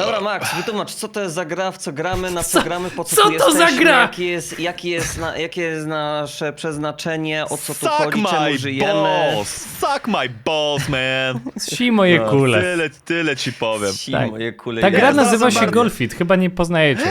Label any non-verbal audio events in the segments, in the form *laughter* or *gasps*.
Dobra, Max, wytłumacz, co to jest za gra, w co gramy, na co, Co- gramy, po co, co tu to za jesteśmy, gra? Jakie jest, jaki jest, na, jakie jest nasze przeznaczenie, o co tu Suck chodzi, czemu my żyjemy. balls! Suck my balls, man! Si moje No, kule. Tyle, tyle ci powiem. Si, Tak. moje kule. Ta gra nazywa się bardzo. Golfit, chyba nie poznajecie.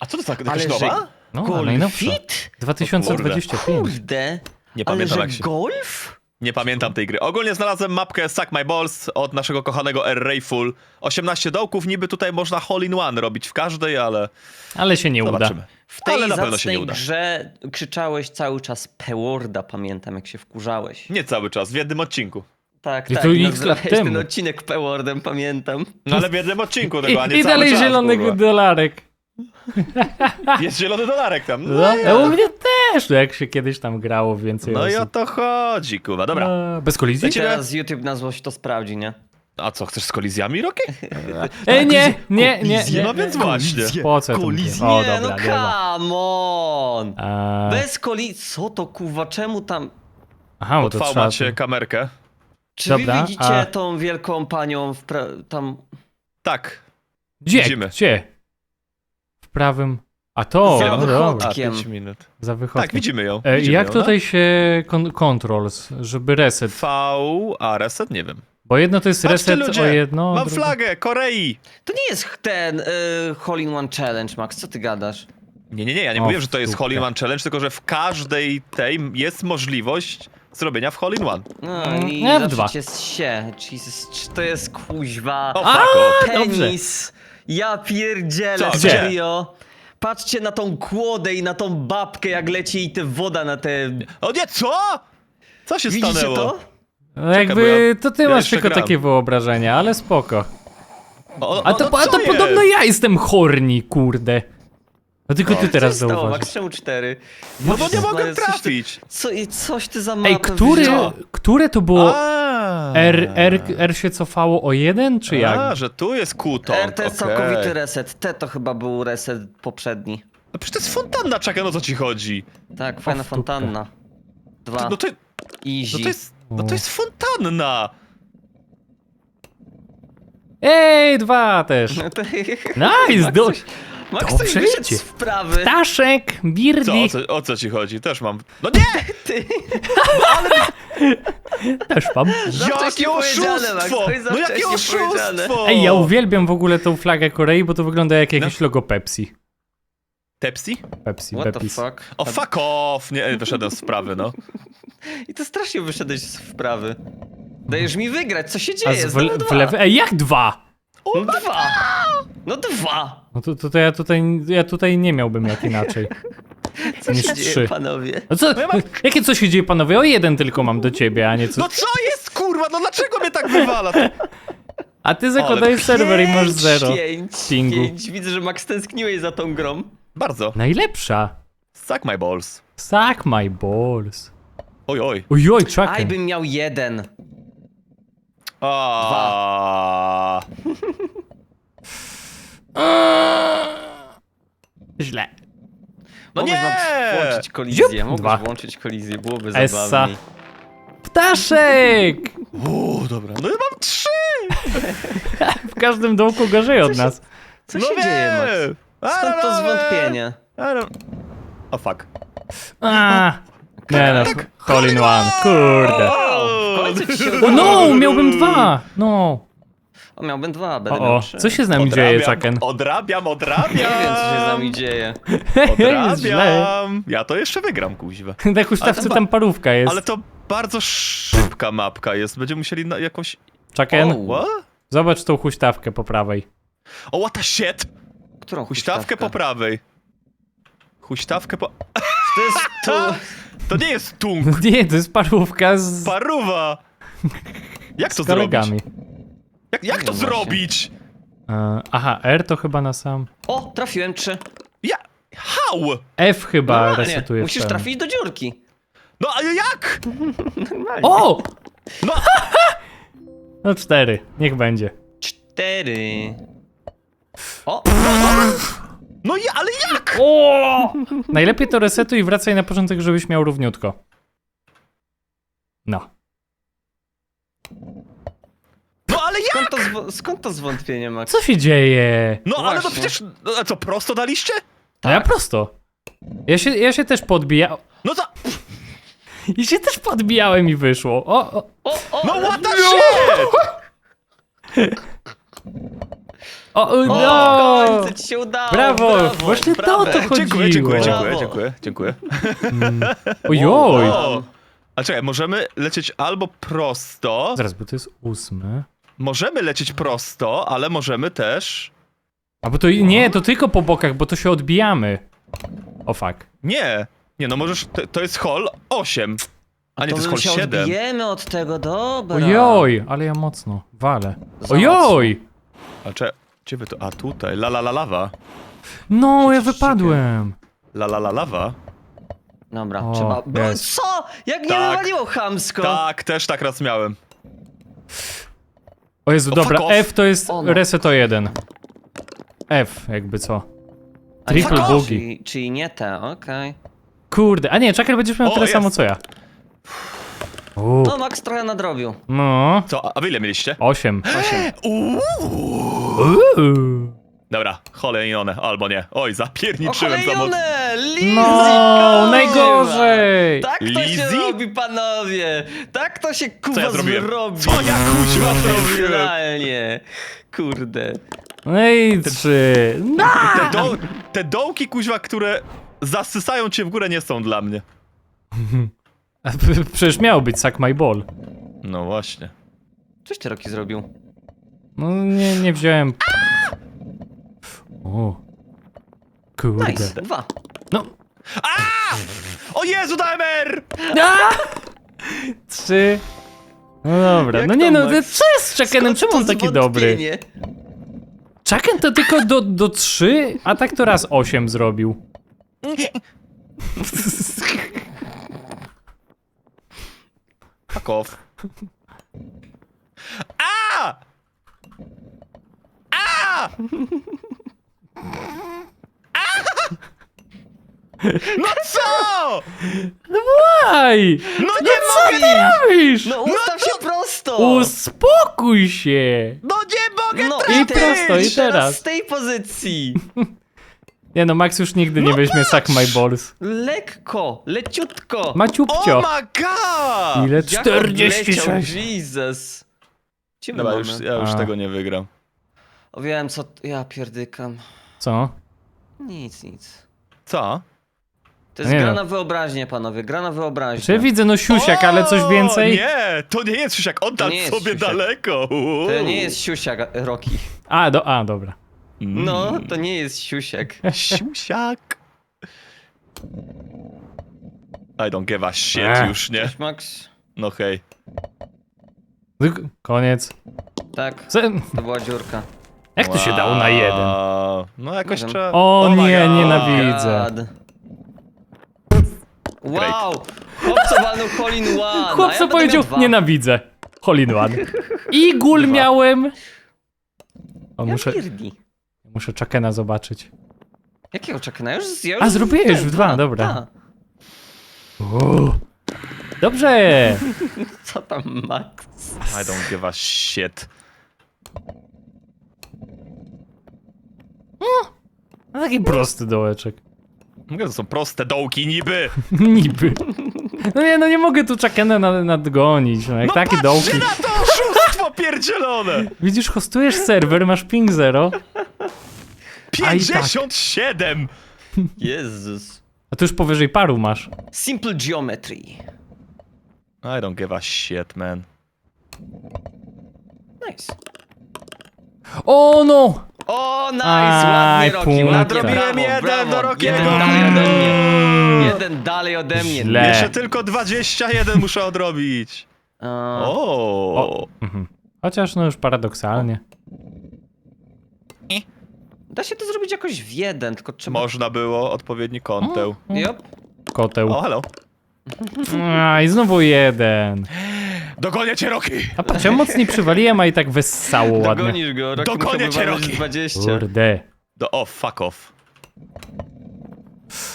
A co to za Ale jakaś że nowa? No, a najnowsza. Golfit? 2025. Kurde. Nie Ale pamiętam że jak się... golf? Nie pamiętam tej gry. Ogólnie znalazłem mapkę Suck My Balls od naszego kochanego R Rayful. 18 dołków, niby tutaj można hole in one robić w każdej, ale Ale się nie uda. zobaczymy. W tej Ale na pewno się nie zacnej uda. grze krzyczałeś cały czas P-Worda, pamiętam jak się wkurzałeś. Nie cały czas, w jednym odcinku. Tak, I tak. to i x lat nazywałeś ten temu. odcinek P-Wordem, pamiętam. No ale w jednym odcinku tego, a nie I, i cały dalej czas, zielony kurwa. dolarek. *laughs* Jest zielony dolarek tam. No, No, a u mnie też, no jak się kiedyś tam grało więcej no i o osób. to chodzi, kurwa. Dobra. A, bez kolizji? Lecimy. Teraz YouTube na złość to sprawdzi, nie? A co, chcesz z kolizjami, Rocky? *laughs* Ej, nie, nie, nie, nie. no więc właśnie. Po co to mówię? O, nie, dobra, no nie ma. come on! A, Bez kolizji. Co to kuwa? Czemu tam. Aha, bo to V trzeba... macie kamerkę. Czy Dobra, wy widzicie a- tą wielką panią w pra... tam. Tak. Gdzie? Widzimy. Gdzie? Prawym... A to, Za no dobra, A, Kiem? 5 minut. za wychodem. Tak, widzimy ją. E, Widzimy jak ją, tutaj się kon controls, żeby reset? No? V, a reset? Nie wiem. Bo jedno to jest Patrzcie, reset ludzie, o jedno, Mam drugie... flagę Korei! To nie jest ten y, Hole in One Challenge, Max, co ty gadasz? Nie, nie, nie, ja nie O, mówię, że to jest. Hole in One Challenge, tylko że w każdej tej jest możliwość zrobienia w Hole in One. No Mm, i F2. zawsze jest się. Jesus, czy to jest kuźwa. O, A, dobrze. Penis! Ja pierdzielę, Co, gdzie? serio. Patrzcie na tą kłodę i na tą babkę, jak leci i te woda na te... O nie, co? Co się Widzicie stanęło? to? No jakby bo to ty ja masz jeszcze tylko gram. takie wyobrażenia, ale spoko. O, A o, to, no a co to jest? podobno ja jestem horny, kurde. No tylko ty Co teraz stało, zauważysz. Max? Czemu cztery? No bo nie mogę trafić. Co, i coś ty za mapę Ej, który, wziął? które to było? A. R, R, R się cofało o jeden, czy jak? A, że tu jest kuton. R to jest okej. całkowity reset. T to chyba był reset poprzedni. No przecież to jest fontanna, czekaj, no co ci chodzi? Tak, fajna w dupę. fontanna. Dwa. No to, Easy. no to jest, no to jest fontanna. Ej, dwa też. *laughs* No to... Nice, do... Max dobrze coś wyszedł idzie. z wprawy. Ptaszek, Co, Birdi, o co, o co ci chodzi? Też mam. No nie! *laughs* Ty. *laughs* też mam. Za wcześnie Jakie powiedziane, Max, oszustwo! to jest za No jakie wcześnie powiedziane. oszustwo! Ej, ja uwielbiam w ogóle tą flagę Korei, bo to wygląda jak jakieś No. logo Pepsi. Tepsi? Pepsi, What the Pepis. fuck? O, fuck off! Nie, wyszedłem z sprawy, no. *laughs* I to strasznie wyszedłeś z wprawy. Dajesz mi wygrać, co się A dzieje? z Znowu w, w dwa. lewy... Ej, jak dwa? No dwa! No dwa! No to, to, to ja tutaj, ja tutaj nie miałbym jak inaczej. Co Niż się dzieje, trzy. panowie? No co, ja mam- jakie co się dzieje, panowie? O jeden tylko mam do ciebie, a nie co... No co jest, kurwa? No dlaczego mnie tak wywala? A ty zakładałeś serwer i masz Pięć, zero. Pięć, pingu. pięć. Widzę, że Max tęskniłeś za tą grą. Bardzo. Najlepsza. Suck my balls. Suck my balls. Oj, oj. Ojoj, Aj, Chucken. bym miał jeden. A. *laughs* Źle. No Mogłeś nie! Włączyć kolizję, Ziup, mogłeś dwa. włączyć kolizję, byłoby Essa. zabawniej. Ptaszek! Uuu, dobra. No ja mam trzy! *laughs* W każdym dołku gorzej od nas. Co no się wiem. dzieje, Max? Skąd to zwątpienie? ale- O fuck. A, nie no, hole in one, kurde. O, no, miałbym dwa! No. O, miałbym dwa, będę O, miał o, trzy. co się z nami dzieje, Chucken? Odrabiam, odrabiam. Nie wiem, co się z nami dzieje. *laughs* Jest źle. Odrabiam. Ja to jeszcze wygram, kuźwa. *laughs* Na huśtawce Ale to tam parówka jest. Ale to bardzo szybka mapka jest. Będziemy musieli na jakąś... O. What? zobacz tą huśtawkę po prawej. O, what the shit! Którą Huśtawkę po prawej. Huśtawkę po... To jest to... *laughs* To nie jest tung, *laughs* Nie, to jest parówka z, paruwa! Jak to z zrobić? kolegami. Jak, jak to wiem zrobić? E, aha, R to chyba na sam. O, trafiłem trzy. Ja... How? F chyba Normalnie, resetuje musisz pełni. trafić do dziurki. No ale jak? Normalnie. O! No, *laughs* No cztery, niech będzie. Cztery. O, *laughs* no ja, ale jak? O! Najlepiej to resetuj i wracaj na początek, żebyś miał równiutko. No. No ale jak? Skąd to, zwo- skąd to zwątpienie, Max? Co się dzieje? No ale no Właśnie. przecież, no, a co, prosto daliście? A ja prosto. Ja się, ja się też podbijałem. No to, I się też podbijałem i wyszło. O, o, O, o, no what the shit! *laughs* o, o, no! w końcu ci się udało, Brawo, brawo właśnie to o to chodzi. Dziękuję, dziękuję, dziękuję, Brawo. dziękuję, dziękuję. Ojoj! O, a czekaj, możemy lecieć albo prosto, Zaraz, bo to jest ósme. możemy lecieć prosto, ale możemy też... A bo to nie, to tylko po bokach, bo to się odbijamy. O fuck. Nie, nie no możesz, to, to jest hall 8, a nie, to, To jest my hall się 7. odbijemy od tego, dobra. Ojoj, ale ja mocno walę. Ojoj! A cze, gdzie wy to, a tutaj, la la la lawa, No, ja wypadłem. la la la lawa. Dobra, O, trzeba... Jest. co? Jak nie Tak. wywaliło chamsko? Tak, też tak raz miałem. O Jezu, O, dobra, fuck off. F to jest O, no. reset o jeden. F, jakby co. A nie, triple boogie. Czyli, czyli nie te, okej. Kurde, a nie, czekaj, będziesz miał O, tyle jest. samo co ja. No, Max trochę nadrobił. no, Co, a wy ile mieliście? osiem. *gasps* Uuu. Dobra, one, albo nie. Oj, zapierniczyłem za mocno. Okolejone! Lizzy! No, kurwa! najgorzej! Tak to się robi, panowie! Tak to się Co kuwa ja zrobiłem? robi! Co ja kuźwa *laughs* zrobiłem? Realnie. Kurde. No i trzy. No! Te, do, te dołki kuźwa, które zasysają cię w górę nie są dla mnie. *laughs* Przecież miał być Suck My Ball. No właśnie. Coś ty Roki zrobił? No nie, nie wziąłem. O. Kurde. Nice, dwa. No. O Jezu, dałem R! A! Trzy. No dobra, Jak no to, nie no, Max? co jest z Chuckenem? Skąd Czemu on taki dobry? zwątpienie? Chucken to tylko do, do trzy, a tak to raz osiem zrobił. Fuck off. A! A! No co? Aj! No No nie co mogę! ty robisz? No ustaw się prosto! Uspokój się! No nie mogę No trafić! i prosto, i teraz. z tej pozycji. *laughs* Nie no, Max już nigdy nie weźmie Suck My Balls. Lekko, leciutko. Oh Maciupcio! my god! Ile? Jak 46! odleciał, Jesus. Gdzie my Dobra, mamy? już, ja już A. tego nie wygram. O, Wiem co... Ja pierdykam. Co? Nic, nic. Co? To jest Nie gra no. na wyobraźnię, panowie, gra na wyobraźnię. Czy widzę no siusiak, ale coś O, więcej? Nie, to nie jest siusiak, oddal nie jest sobie siusiak. daleko. Uuu. To nie jest siusiak, Roki. A, do, a, dobra. Mm. No, to nie jest siusiak. *laughs* Siusiak. I don't give a shit Ech. już, nie? Cześć, Max. No hej. Koniec. Tak, to była dziurka. Jak to się dało na jeden? Wow. No jakoś Nie wiem. trzeba... O Oh my nie, God. nienawidzę. God. Wow! Chłopco walnął one. *laughs* a Chłop ja powiedział, dwa. nienawidzę. Hole in one. *laughs* I gul Dwa. miałem. O, muszę, muszę Chuckena zobaczyć. Jakiego czekana? Już, ja A, już zrobiłeś ten, w dwa, ta, dobra. ta. Uuu. Dobrze. *laughs* Co tam, Max? I don't give a shit. No, taki prosty dołeczek. Mówię, to są proste dołki niby. *laughs* Niby. No nie, no nie mogę tu Chuckena nad, nadgonić. No, jak No takie patrzcie dołki. na to oszustwo pierdzielone! Widzisz, hostujesz serwer, masz ping zero. A i tak. 57! Jezus. A tu już powyżej paru masz. Simple geometry. I don't give a shit, man. Nice. O no! O, nice, Aj, ładnie, Roki, punkt. Nadrobiłem brawo, jeden brawo. do Rokiego. Jeden dalej ode mnie. Jeden dalej ode mnie. Źle. Jeszcze tylko 21 muszę odrobić. O. O. Mhm. Chociaż no już paradoksalnie. Da się to zrobić jakoś w jeden, tylko trzeba... Można było odpowiedni kąteł. Yep. Koteł. O, hello. A, i znowu jeden. Dogonię cię, Roki! A patrz, ja mocniej przywaliłem, a i tak wessało ładnie. Dogonisz go, Roki Dogonię musiałby cię, Roki. 20. Kurde. Do, o, fuck off.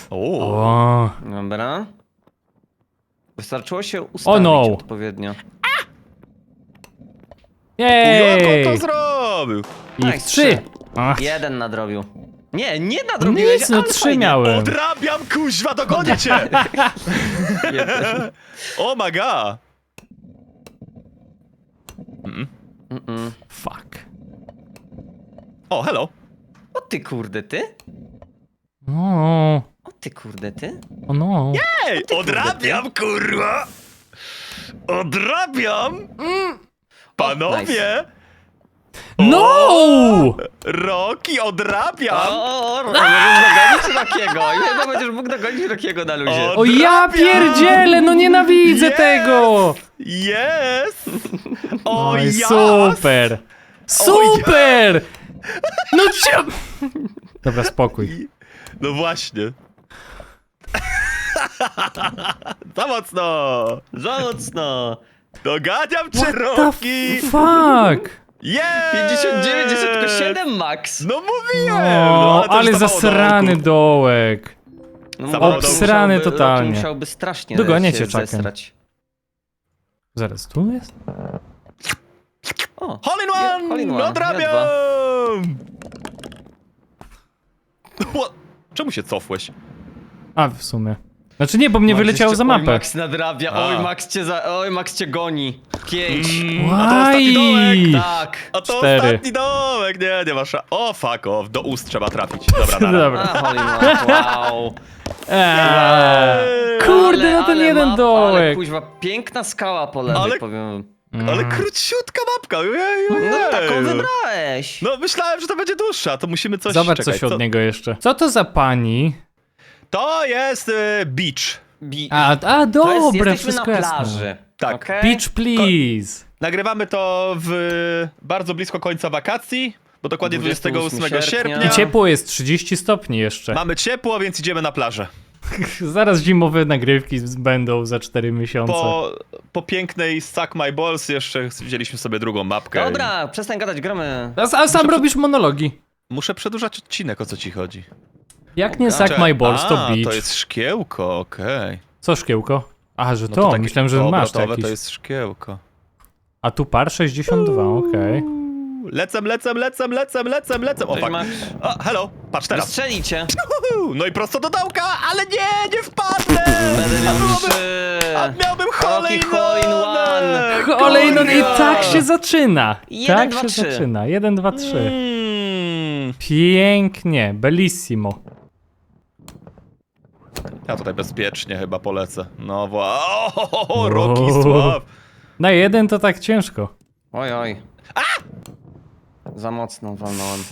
O. O. Dobra. Wystarczyło się ustawić no. odpowiednio. Jak on Jej! to zrobił? Ich Nice, trzy! trzy. Ach, Jeden nadrobił. Nie, nie nadrobiłeś, nic, no ale trzy fajnie. miałem. Odrabiam, kuźwa, dogonię cię! *laughs* Jeden. Oh my god! Mm-mm. Fuck. O, hello. O ty kurde, ty? No, O ty kurde, ty? o no. Ej, odrabiam, kurwa! Odrabiam! Panowie! No! Roki, odrabiam! O, o, o, dogonić Rokiego. Chyba będziesz mógł dogonić Rokiego na luzie. O, O ja pierdzielę, no nienawidzę Yes! tego! Jest! O, Oj, ja! super! Super! No cio... Dobra, spokój. No właśnie. *laughs* Za mocno! Za mocno. Doganiam cię, Roki! fuck? Yeah! 59 jest tylko 7 max. No mówiłem! No, to już ale dawało zasrany dołku. dołek. No, Obsrany musiałby- totalnie. Roki musiałby strasznie Dogonię się cię, Chucken. zesrać. Zaraz, tu jest? O, Hole in one! hole in one, Odrabiam! What? Czemu się cofłeś? A, w sumie. Znaczy nie, bo mnie Max wyleciało za Oj, mapę. Max nadrabia, A. oj Max cię za... Oj Max cię goni. 5. Mm, a to ostatni dołek! Why? Tak. A to Cztery. ostatni dołek! Nie, nie masz. O, fuck off. Do ust trzeba trafić. Dobra, nara. Dobra. A, wow. *laughs* Eee, Kurde, Ale- no ten ale jeden mapa, Ale dołek. kuźwa, piękna skała po lewej, Ale- powiem. Ale króciutka mapka. Ojej, ojej. No taką wybrałeś. No myślałem, że to będzie dłuższa, to musimy coś Zobacz czekaj, coś od co- niego jeszcze. Co to za pani? To jest y, beach. Bi- A, a to jest, dobre, jesteśmy na wszystko jasne. plaży. Tak. okej? Beach please. Nagrywamy to w bardzo blisko końca wakacji, bo dokładnie 28, 28 sierpnia. sierpnia. I ciepło jest 30 stopni jeszcze. Mamy ciepło, więc idziemy na plażę. *laughs* Zaraz zimowe nagrywki będą za 4 miesiące. Po, po pięknej Suck My Balls jeszcze wzięliśmy sobie drugą mapkę. Dobra, przestań gadać, gramy. A, a sam robisz monologi. Muszę przedłużać odcinek, o co ci chodzi. Jak nie. Suck My Balls, to A, beach. to jest szkiełko, okej. Co szkiełko? A, że No to, takie myślałem, że masz obrotowe jakiś. to jest szkiełko. A tu par 62, okej. Lecem, lecem, lecem, lecem, lecem, lecem. O, Cześć, fuck. Max. O, hello, patrz teraz. Strzelicie. Uhu, No i prosto do dołka, ale nie, nie wpadnę! Będę A miał byłoby- trzy. A miałbym Rocky hole in one! one. Olej, no i Kurwa! tak się zaczyna. Jeden, tak dwa, się trzy. zaczyna. 1, 2, 3. Mm. Pięknie, bellissimo. Ja tutaj bezpiecznie chyba polecę. No wła... *laughs* O, Rocky Sław. Na jeden to tak ciężko. Oj, oj za mocno walnąłem.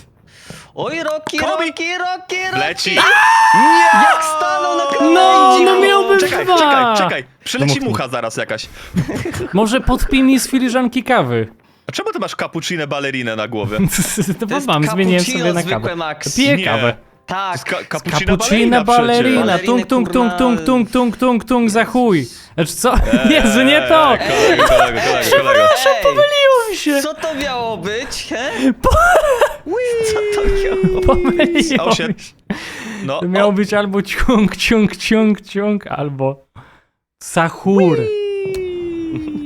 Oj, Rocky, Kobe! Rocky, Rocky, Rocky! Leci! Nie! Jak stanął na No, krawędzi! no miałbym Czekaj, dwa. czekaj, czekaj! Przyleci no, Domknij. mucha zaraz jakaś. *laughs* Może podpij mi z filiżanki kawy. A czemu ty masz cappuccino balerinę na głowie? *laughs* to bo jest mam, zmieniłem sobie na kawę. Max. Piję Nie. kawę. Tak. Ka cappuccino Cappuccino balerina, balerina, tung, tung, tung, kurna. tung, tung, tung, tung, tung, za chuj. Znaczy co? *laughs* Jezu, nie to! Eee, kolego, kolego, kolego, kolego. Ej, się! Co to miało być, he? Co to miało Pomyliło Stał się- mi się. No, To miało być albo ciąg, ciąg, ciąg, ciąg, albo sahur. *laughs*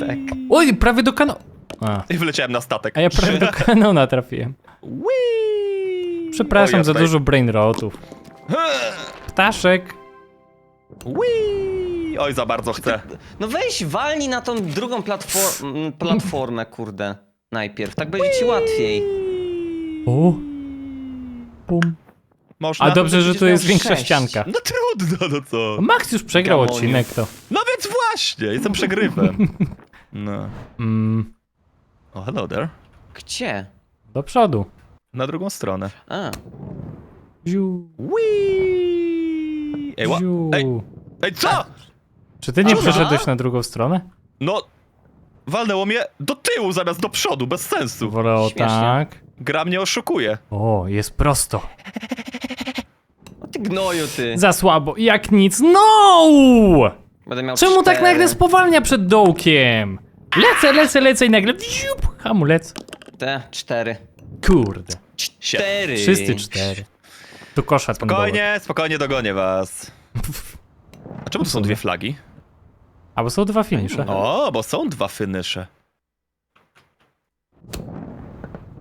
Tak. Oj, prawie do kanału. A, I wleciałem na statek. a ja prawie do *laughs* kanału trafiłem. Whee! Przepraszam O, ja za tutaj- dużo brainrotów. Ptaszek. Oj, za bardzo chcę. No weź, walnij na tą drugą platform platformę, kurde. Najpierw, tak będzie ci łatwiej. O. Bum. Można. A dobrze, że tu jest większa sześć. ścianka. No trudno, no co? Max już przegrał Gamoniu. odcinek, to. No więc właśnie, jestem przegrywem. *laughs* No. Mm, Oh, hello there. Gdzie? do przodu. Na drugą stronę. A, Ziu, Whee! Ej, ziu. Ej, ej, co? Czy ty nie Dobra. przeszedłeś na drugą stronę? No, walnęło mnie do tyłu zamiast do przodu, bez sensu. Wolę Śmiesznie. tak. Gra mnie oszukuje. O, jest prosto. o ty gnoju, ty. Za słabo, jak nic. No! Będę miał Czemu tak cztery. nagle spowalnia przed dołkiem? Lecę, lecę, lecę i nagle wziup, hamulec. Te, cztery. Kurde. Cztery. Wszyscy cztery. Tu kosza ten dołek. Spokojnie, spokojnie dogonię was. *laughs* A czemu tu są dwie flagi? Albo są dwa finisze. O, bo są dwa finysze.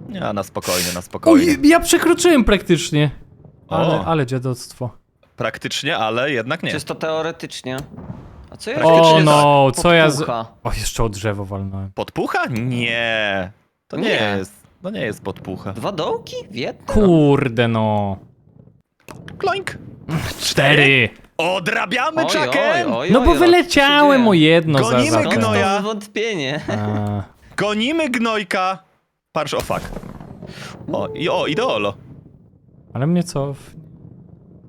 Nie, na spokojnie, na spokojnie. Oj, ja przekroczyłem praktycznie. Ale, O. ale dziadostwo. Praktycznie, ale jednak nie. Czysto teoretycznie. A co ja O no, co ja z... Podpucha. O, jeszcze o drzewo walnąłem. Podpucha? Nie. To nie, Nie. jest. To nie jest podpucha. Dwa dołki? W jednym? Kurde no. Kloink. Cztery. Odrabiamy Oj, oj, oj, No bo oj, wyleciałem o jedno za, Gonimy za ten. gnoja. to wątpienie. A, Gonimy gnojka! Patrz, o fuck. O, i, o, ideolo. Ale mnie co?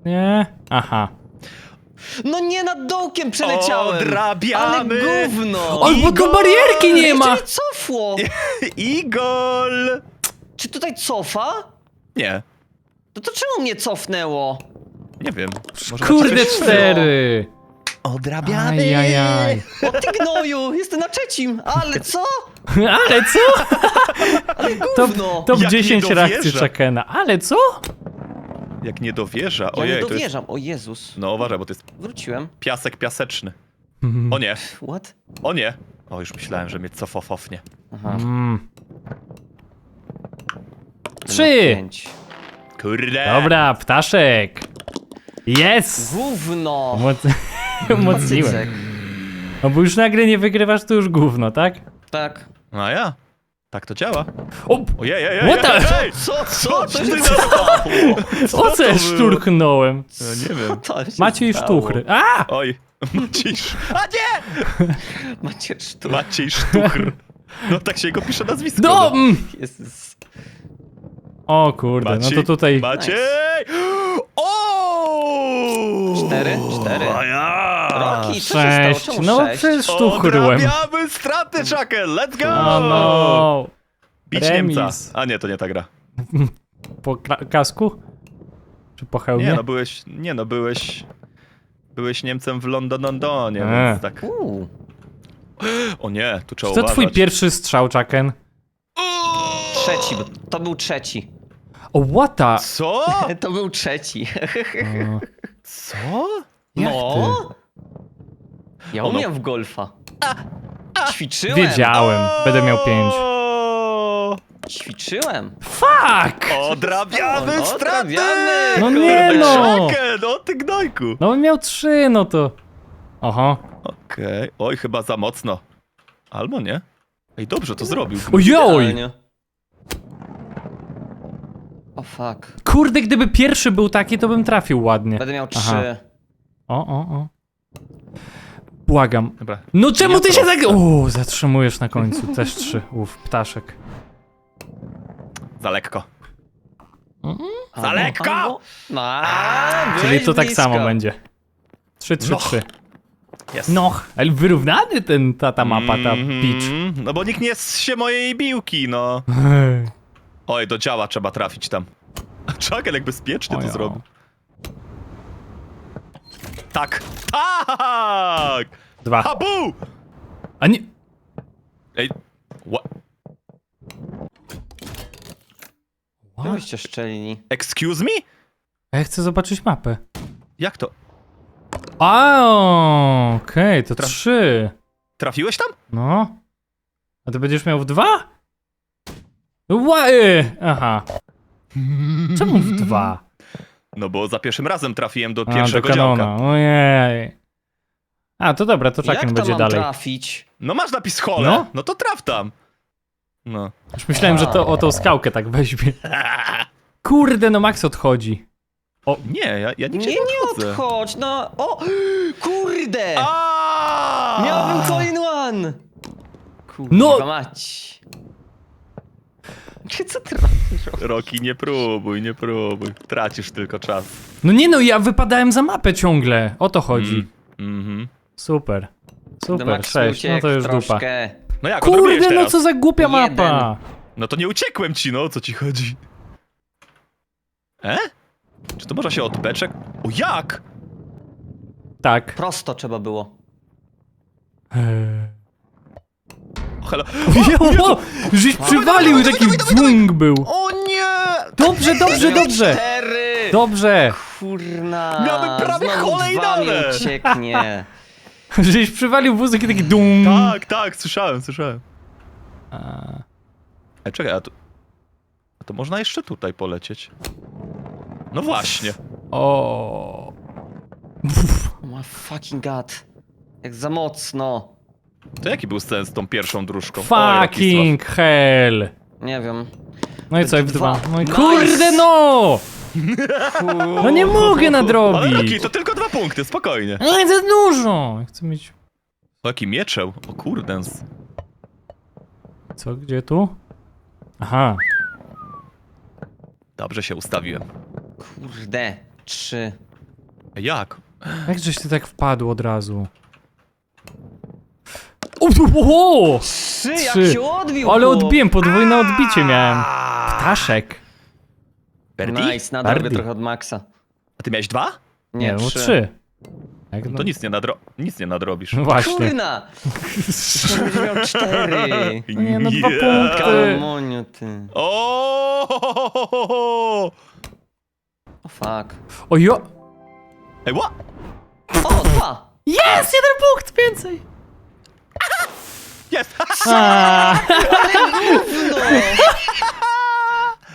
Nie? Aha. No nie nad dołkiem przeleciałem! Ale Odrabiamy! gówno! Oj, bo tu Igor! barierki nie ma! mi cofło! *laughs* Igol! Czy tutaj cofa? Nie, To, to czemu mnie cofnęło? Nie wiem. Może Kurde, cztery! Odrabiamy! Ajajaj. O ty gnoju! Jestem na trzecim! Ale co? *laughs* Ale co? *laughs* Top, Gówno! top Jak 10 nie reakcji dowierza. Czekena. Ale co? Jak nie dowierza. Ja Ojej, nie to jest... dowierzam, o Jezus. No uważaj, bo to jest Wróciłem. piasek piaseczny. O nie, What? o nie. O, już myślałem, że mnie cofofofnie. Aha. Mm. Trzy! Pięć. Kurde! Dobra, ptaszek. Jest! Gówno! Moc... *laughs* Umocniłem. No bo już nagle nie wygrywasz, to już gówno, tak? Tak. No a ja. Tak to działa. O! Ojej, ej, ej, What the- ej, ej! Co, co, Co się stało? *laughs* Co O to co ja szturchnąłem? Ja nie wiem. To się Maciej stało. Sztuchry. A! Oj, *laughs* Maciej Sz... A nie! Macie sztuk. Maciej Sztuchr. No tak się jego pisze nazwisko. No! no. mm. Jezus. O kurde, no Maciej, to tutaj... Maciej! Cztery? Cztery. A ja! Roki, co się stało? Czemu No sześć? przecież sztuchryłem. Odrabiamy straty, Chucken! Let's go! O no! Bić Remis. Niemca. A nie, to nie ta gra. Po kla- kasku? Czy po hełmie? Nie no, byłeś... Nie no, byłeś... Byłeś Niemcem w Londonie, E. więc tak... Uuu. *gasps* O nie, tu trzeba Czy to twój uważać. pierwszy strzał, Chucken? Trzeci, bo to był trzeci. O, łata! Co? *laughs* To był trzeci. O, *laughs* Co? Jak no. Ja no. umiem w golfa. Ćwiczyłem. Wiedziałem, będę miał pięć. O! Ćwiczyłem. Fuck! Odrabiamy No, straty! odrabiamy. No nie Kurde, no. No ty gnojku! No bym miał trzy, no to... Oho. Okej, oj, chyba za mocno. Albo nie. Ej, dobrze to zrobił. Ojoj! Idealnie. O fuck. Kurde, gdyby pierwszy był taki, to bym trafił ładnie. Będę miał Aha. trzy. O, o, o. Błagam. Dobra. No czemu ty się tak... Uuu, zatrzymujesz na końcu. Też trzy. Uff, ptaszek. Za lekko. Za lekko! No, Czyli to tak blisko. samo będzie. Trzy, trzy, No. trzy. Jest. No, ale wyrównany ten, ta, ta mapa, ta Mhm. pitch. No bo nikt nie się mojej biłki, no. *laughs* Oj, do działa trzeba trafić tam. *laughs* Chucken jak bezpiecznie to zrobił. Tak. Tak! Dwa. Habu! A nie... Ej, what? Gdzie byście szczelni? Excuse me? A ja chcę zobaczyć mapę. Jak to? A, okej, to Tra- trzy. Trafiłeś tam? No. A ty będziesz miał w dwa? Ła, y, aha. Czemu w dwa? No bo za pierwszym razem trafiłem do A, pierwszego do działka. kanona. Ojej. A, to dobra, to Jak Chucken tam będzie mam dalej. trafić? No masz napis hole, No. no. to traf tam. No. Już myślałem, że to o tą skałkę tak weźmie. *laughs* Kurde, no Max odchodzi. Nie, ja, ja nigdzie Nie, nie, nie odchodzę. odchodź, no. O! Kurde! Miałbym to in one! Kurwa No! mać. Co ty robisz? Roki, nie próbuj, nie próbuj. Tracisz tylko czas. No nie no, ja wypadałem za mapę ciągle. O to chodzi. Mm. Mhm. Super. Super, Max sześć. No uciekł to już dupa. troszkę. No jak, odrobiłeś Kurde, no teraz? co za głupia Jeden. mapa. No to nie uciekłem ci, no, o co ci chodzi? E? Czy to można się od beczek? O jak? Tak. Prosto trzeba było. Eee. O, halo. Jo, żeś przywalił, taki dżung był. O nie! Dobrze, dobrze, dobrze. Cztery! Dobrze. Kurna! Miałbym prawie znowu dwa mi kolejne. ucieknie. *laughs* Żeś przywalił wózek i taki dum. Tak, tak, słyszałem, słyszałem. A, E, czekaj, a tu... to można jeszcze tutaj polecieć. No właśnie. O. Oh my fucking god. Jak za mocno. To jaki był sens z tą pierwszą dróżką? Oj, Fucking hell. Nie wiem. No i co, F2. Dwa. No i Nice. kurde no! *laughs* No nie mogę Ale Rocky, nadrobić. to tylko dwa punkty, spokojnie. Nie, za dużo. Chcę mieć... O, jaki mieczeł, o kurde. Co, gdzie tu? Aha. Dobrze się ustawiłem. Kurde. Trzy. Jak? Jak żeś ty tak wpadł od razu? O, tu- o! Trzy, jak Trzy. się odbił, Ale chłop. odbiłem, podwójne odbicie miałem. Ptaszek. Birdie? Nice, Birdie. trochę od Maxa. A ty miałeś dwa? Nie, no trzy. trzy. Jak no, To nic nie, nadro... nic nie nadrobisz. No właśnie. Kurna! Miał cztery. Nie, no dwa punkty. Kamoniu, ty. O! O fuck. O jo! Ej, what? O, dwa! Jest! Jeden punkt więcej! Jest! *laughs* A,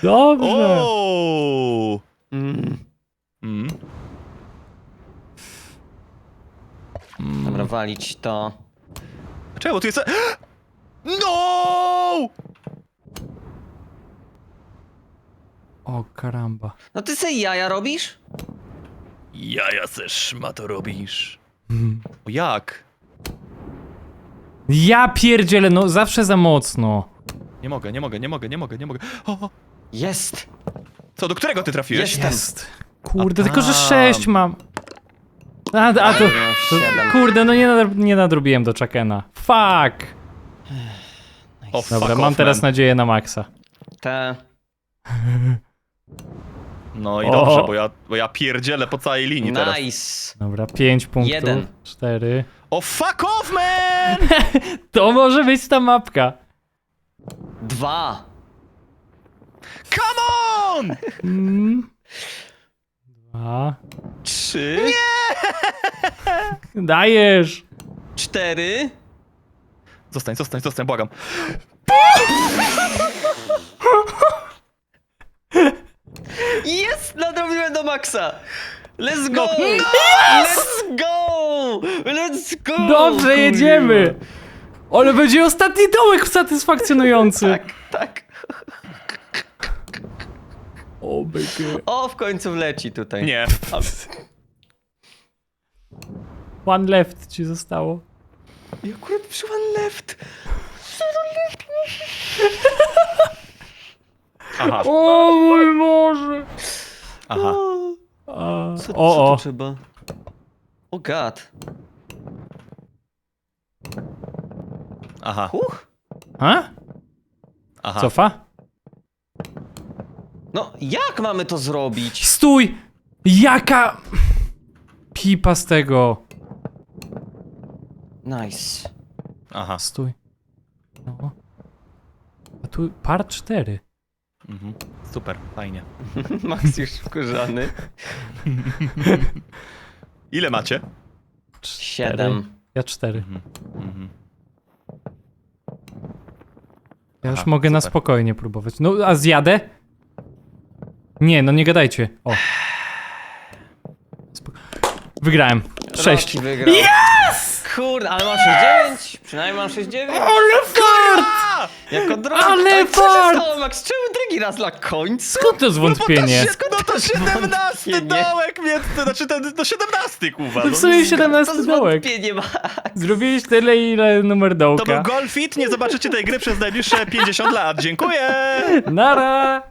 No! dobrze. O! Mm. Mm. Dobra, walić to. Czemu tu jest... *gasps* No! O karamba. No ty se jaja robisz? Jaja se szmato robisz. O jak? Ja pierdzielę, no zawsze za mocno. Nie mogę, nie mogę, nie mogę, nie mogę, nie mogę. O, o. Jest! Co, do którego ty trafiłeś? Jestem. Jest. Kurde, A tylko że tam. sześć mam. A, a to, to... siedem. Kurde, no nie, nadro, nie nadrobiłem do Chakena. Fuck! O, Dobra, fuck mam off, teraz man. nadzieję na Maxa. Te. *laughs* No i O. dobrze, bo ja, bo ja pierdzielę po całej linii teraz. Nice! Dobra, pięć punktów. Jeden. Cztery. O, fuck off, man! *laughs* To może być ta mapka. Dwa! Come on! Mm. Dwa. Trzy! Dajesz! Cztery! Zostań, zostań, zostań, błagam. *laughs* Jest! Nadrobiłem do maksa! Let's go! No. Let's go! Let's go! Dobrze, kurwa. jedziemy! Ale będzie ostatni dołek satysfakcjonujący. Tak, tak. O, byky. O, w końcu wleci tutaj. Nie. One left ci zostało. I akurat przy one left. Aha, O mój Boże! aha. A, Co, co o, tu o. trzeba? O gad. Aha, Huch. A? aha. Cofa? No, jak mamy to zrobić? Stój! Jaka... Pipa z tego. Nice. Aha. Stój. No. A tu par 4. Mhm. Super, fajnie. *laughs* Max już wkurzany. *laughs* Ile macie? Siedem. Ja 4. Mhm. Mhm. Ja już Aha, mogę na super. spokojnie próbować. No, a zjadę? Nie, no nie gadajcie. O. Wygrałem. 6. Rocky wygrał. Yes! Kurde, ale mam 6-9. Przynajmniej mam 6-9. Ale fart! *laughs* Jako drugi. Ale Co się fart! stało, Max? Czemu drugi raz na końcu? Skąd to zwątpienie? No to 17 Wątpienie. dołek, więc to znaczy ten, to 17 kuwa. To No. w sumie To 17 dołek. zwątpienie. Zrobiłeś tyle, ile numer To dołka. był Golfit, nie zobaczycie tej gry przez najbliższe 50 lat. Dziękuję! Nara!